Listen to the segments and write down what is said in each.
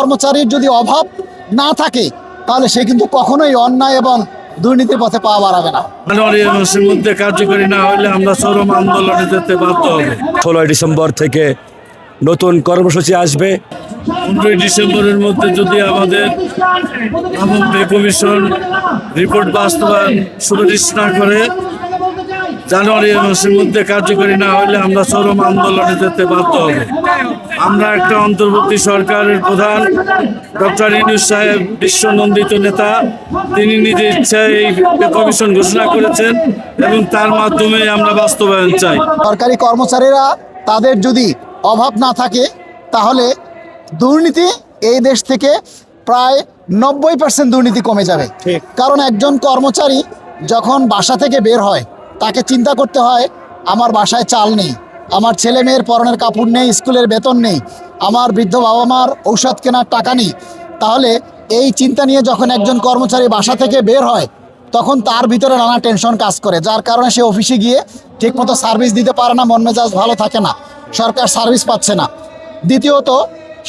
কর্মচারীর যদি অভাব না থাকে তাহলে সে কিন্তু কখনোই অন্যায় এবং দুর্নীতির পথে পা বাড়াবে না। মধ্যে কার্যকরী না হলে আমরা চরম আন্দোলনে যেতে বাধ্য হবে। ষোলোই ডিসেম্বর থেকে নতুন কর্মসূচি আসবে। পনেরোই ডিসেম্বরের মধ্যে যদি আমাদের কমিশন রিপোর্ট বাস্তবায়ন সুপারিশ না করে জানুয়ারি মাসের মধ্যে কার্যকরী না হলে আমরা চরম আন্দোলনে যেতে বাধ্য হবে। আমরা একটা অন্তর্বর্তী সরকারের প্রধান ডক্টর ইনুস সাহেব বিশ্বনন্দিত নেতা। তিনি নিজের ইচ্ছায় এই কমিশন ঘোষণা করেছেন এবং তার মাধ্যমে আমরা বাস্তবায়ন চাই। সরকারি কর্মচারীরা তাদের যদি অভাব না থাকে তাহলে দুর্নীতি এই দেশ থেকে প্রায় নব্বই পার্সেন্ট দুর্নীতি কমে যাবে। কারণ একজন কর্মচারী যখন বাসা থেকে বের হয় তাকে চিন্তা করতে হয়, আমার বাসায় চাল নেই, আমার ছেলে মেয়ের পরনের কাপড় নেই, স্কুলের বেতন নেই, আমার বৃদ্ধ বাবা মার ঔষধ কেনার টাকা নেই। তাহলে এই চিন্তা নিয়ে যখন একজন কর্মচারী বাসা থেকে বের হয়, তখন তার ভিতরে নানা টেনশন কাজ করে, যার কারণে সে অফিসে গিয়ে ঠিকমতো সার্ভিস দিতে পারে না, মন মেজাজ ভালো থাকে না, সরকার সার্ভিস পাচ্ছে না। দ্বিতীয়ত,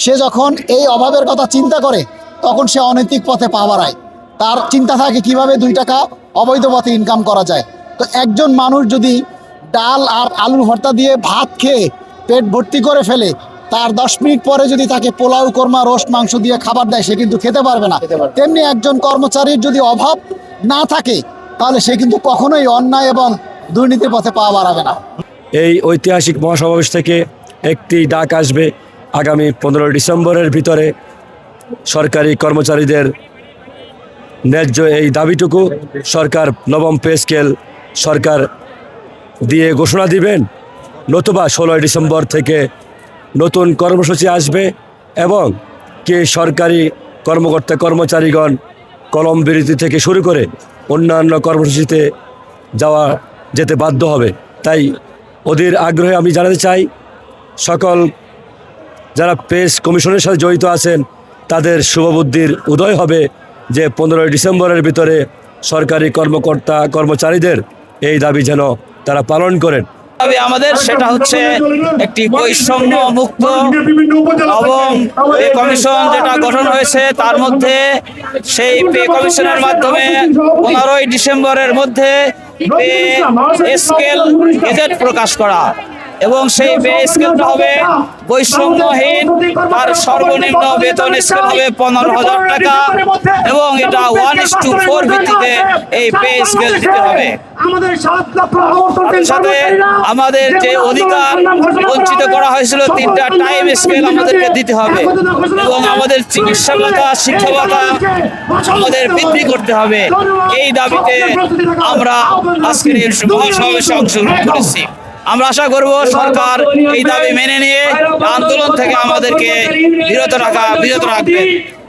সে যখন এই অভাবের কথা চিন্তা করে, তখন সে অনৈতিক পথে পা বাড়ায়। তার চিন্তা থাকে কীভাবে দুই টাকা অবৈধ পথে ইনকাম করা যায়। তো একজন মানুষ যদি ডাল আর আলুর ভর্তা দিয়ে ভাত খেয়ে পেট ভর্তি করে ফেলে তার দশ মিনিট পরে যদি তাকে পোলাও কোরমা রোস্ট মাংস দিয়ে খাবার দেয় সে কিন্তু খেতে পারবে না। তেমনি একজন কর্মচারীর যদি অভাব না থাকে তাহলে সে কিন্তু কখনোই অন্যায় এবং দুর্নীতির পথে পা বাড়াবে না। এই ঐতিহাসিক মহাসমাবেশ থেকে একটি ডাক আসবে আগামী পনেরো ডিসেম্বরের ভিতরে। সরকারি কর্মচারীদের ন্যায্য এই দাবিটুকু সরকার নবম পে স্কেল সরকার দিয়ে ঘোষণা দিবেন, নতুবা ষোলোই ডিসেম্বর থেকে নতুন কর্মসূচি আসবে এবং কে সরকারি কর্মকর্তা কর্মচারীগণ কলম বিরতি থেকে শুরু করে অন্যান্য কর্মসূচিতে যাওয়া যেতে বাধ্য হবে। তাই ওদের আগ্রহে আমি জানাতে চাই, সকল যারা প্রেস কমিশনের সাথে জড়িত আছেন, তাদের শুভবুদ্ধির উদয় হবে যে পনেরোই ডিসেম্বরের ভিতরে সরকারি কর্মকর্তা কর্মচারীদের এই দাবি যেন তারা পালন করেন। দাবি আমাদের সেটা হচ্ছে একটি বৈষম্য মুক্ত এবং পে কমিশন যেটা গঠন হয়েছে তার মধ্যে সেই পে কমিশনের মাধ্যমে পনেরোই ডিসেম্বরের মধ্যে পে স্কেল গেজেট প্রকাশ করা। এবং সেই পে স্কেলটা হবে। বৈষম্যহীন তার সর্বনিম্ন বেতন স্কেল হবে পনেরো হাজার টাকা এবং এটা ওয়ান ইস টু ফোর ভিত্তিতে এই পে স্কেল দিতে হবে। সাথে আমাদের যে অধিকার বঞ্চিত করা হয়েছিল তিনটা টাইম স্কেল আমাদেরকে দিতে হবে। এবং আমাদের চিকিৎসা ভাতা শিক্ষা ভাতা আমাদের বৃদ্ধি করতে হবে। এই দাবিতে আমরা আজকের এই মহাসমাবেশে অংশগ্রহণ করেছি। আমরা আশা করব সরকার এই দাবি মেনে নিয়ে আন্দোলন থেকে আমাদেরকে বিরত রাখা বিরত রাখবে।